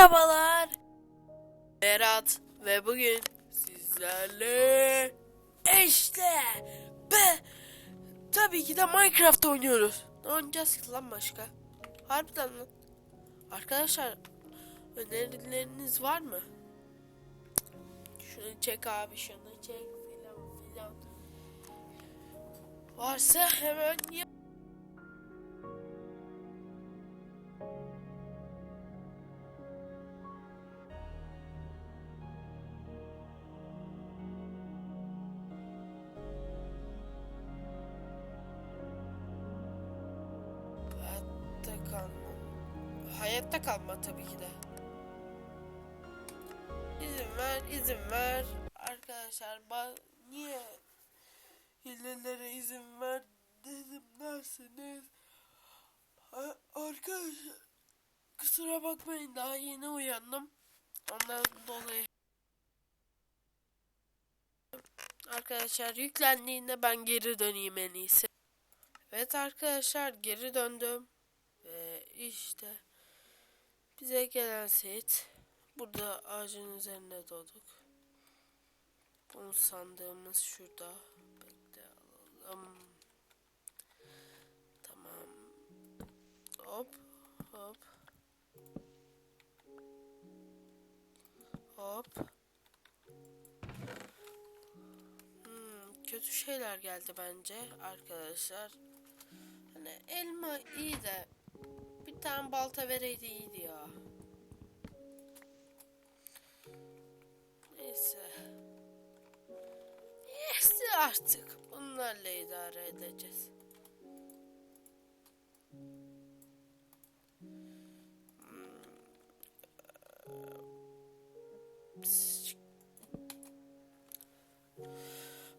Merhabalar. Berat ve bugün sizlerle işte be tabii ki de Minecraft oynuyoruz. Ne oynayacağız ki lan başka? Harbiden lan. Arkadaşlar önerileriniz var mı? Şunu çek abi şunu çek filan filan. Varsa hemen yap. Kalma. Hayatta kalma tabii ki de. İzin ver, izin ver. Arkadaşlar niye hilelere izin ver dedim dersiniz. Arkadaşlar kusura bakmayın daha yeni uyandım. Ondan dolayı Arkadaşlar yüklendiğinde ben geri döneyim en iyisi. Evet arkadaşlar geri döndüm. Ve işte bize gelen set. Burada ağacın üzerine doğduk. Bunu sandığımız şurada. Bekle alalım. Tamam. Hop hop. Hop. Hmm, kötü şeyler geldi bence arkadaşlar. Hani elma iyi de bir tane balta vereydi iyiydi ya. Neyse. Neyse artık. Bunlarla idare edeceğiz. Hmm.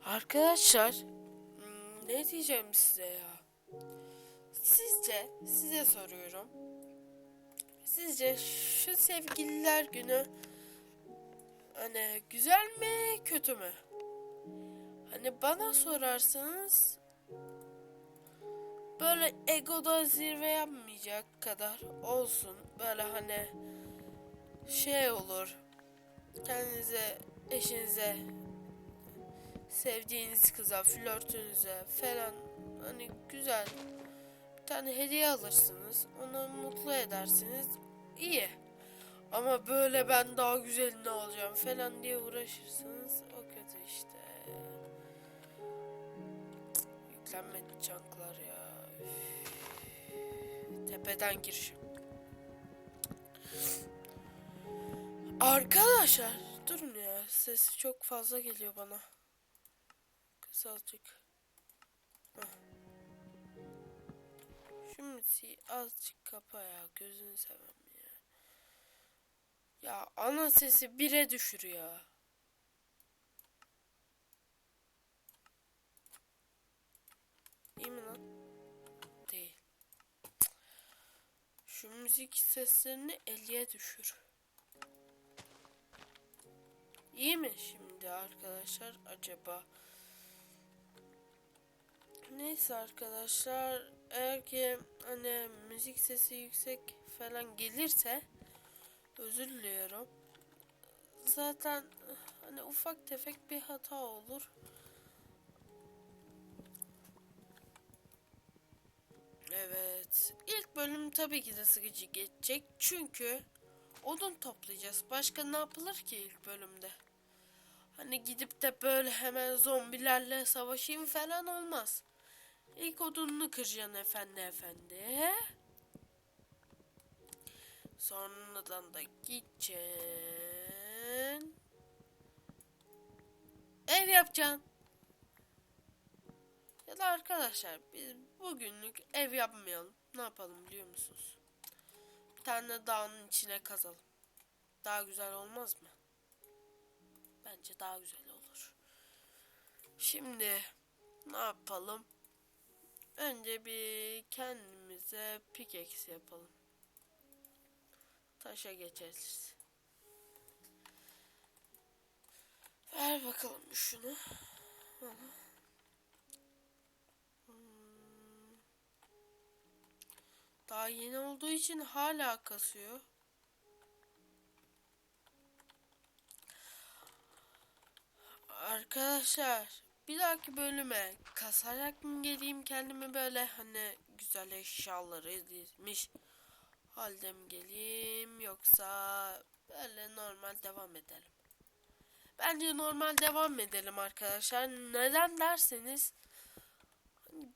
Arkadaşlar hmm, ne diyeceğim size ya? Sizce size soruyorum. Sizce şu sevgililer günü hani güzel mi kötü mü? Hani bana sorarsanız böyle egoda zirve yapmayacak kadar olsun. Böyle hani şey olur. Kendinize, eşinize, sevdiğiniz kıza, flörtünüze falan hani güzel tane hediye alırsınız. Onu mutlu edersiniz. İyi. Ama böyle ben daha güzel ne olacağım falan diye uğraşırsınız. O kötü işte. Yüklenmedi çanklar ya. Üf. Tepeden giriş. Arkadaşlar durun ya. Sesi çok fazla geliyor bana. Kız azıcık. Heh. Müziği azıcık kapa ya. Gözünü seveyim ya. Ya ana sesi bire düşür ya. İyi mi lan? Değil. Şu müzik seslerini 50'ye düşür. İyi mi şimdi arkadaşlar acaba? Neyse arkadaşlar eğer ki hani müzik sesi yüksek falan gelirse özür diliyorum. Zaten hani ufak tefek bir hata olur. Evet. ilk bölüm tabii ki de sıkıcı geçecek. Çünkü odun toplayacağız. Başka ne yapılır ki ilk bölümde? Hani gidip de böyle hemen zombilerle savaşayım falan olmaz. İlk odununu kıracaksın efendi efendi. Sonradan da gideceksin. Ev yapacaksın. Ya da arkadaşlar biz bugünlük ev yapmayalım. Ne yapalım biliyor musunuz? Bir tane dağın içine kazalım. Daha güzel olmaz mı? Bence daha güzel olur. Şimdi ne yapalım? Önce bir kendimize pickaxe yapalım. Taşa geçeriz. Ver bakalım şunu. Hmm. Daha yeni olduğu için hala kasıyor. Arkadaşlar bir dahaki bölüme kasarak mı geleyim kendimi böyle hani güzel eşyaları dizmiş halde mi geleyim yoksa böyle normal devam edelim. Bence normal devam edelim arkadaşlar. Neden derseniz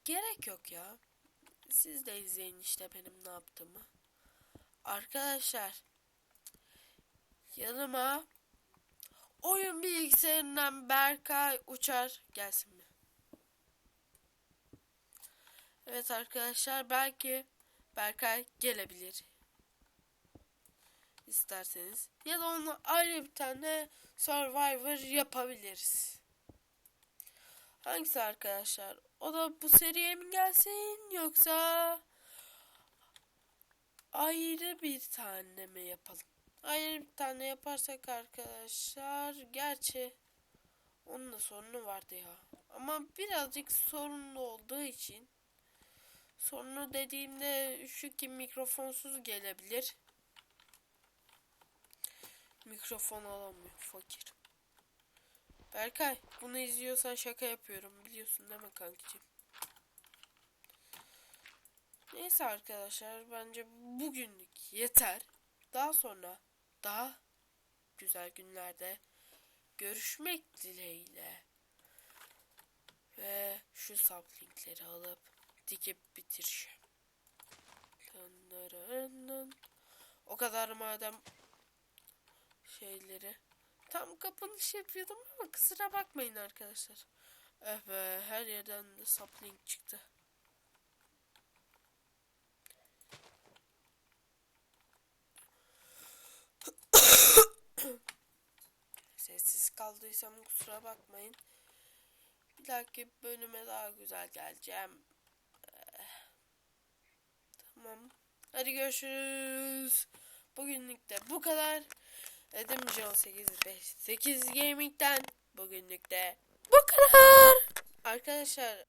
gerek yok ya. Siz de izleyin işte benim ne yaptığımı. Arkadaşlar yanıma oyun bilgisayarından Berkay Uçar gelsin mi? Evet arkadaşlar belki Berkay gelebilir. İsterseniz. Ya da onunla ayrı bir tane Survivor yapabiliriz. Hangisi arkadaşlar? O da bu seriye mi gelsin yoksa ayrı bir tane mi yapalım? Ayrı bir tane yaparsak arkadaşlar gerçi onun da sorunu vardı ya. Ama birazcık sorunlu olduğu için sorunu dediğimde şu ki mikrofonsuz gelebilir. Mikrofon alamıyor fakir. Berkay bunu izliyorsan şaka yapıyorum biliyorsun değil mi kankicim? Neyse arkadaşlar bence bugünlük yeter. Daha sonra daha güzel günlerde görüşmek dileğiyle. Ve şu saplinkleri alıp dikip bitireceğim. O kadar madem şeyleri. Tam kapanış yapıyordum ama kusura bakmayın arkadaşlar. Eh be her yerden de sapling çıktı. Kaldıysam kusura bakmayın. Bir dahaki bölüme daha güzel geleceğim. Eh, Tamam. Hadi görüşürüz. Bugünlük de bu kadar. Edim John 858 Gaming'den bugünlük de bu kadar. Arkadaşlar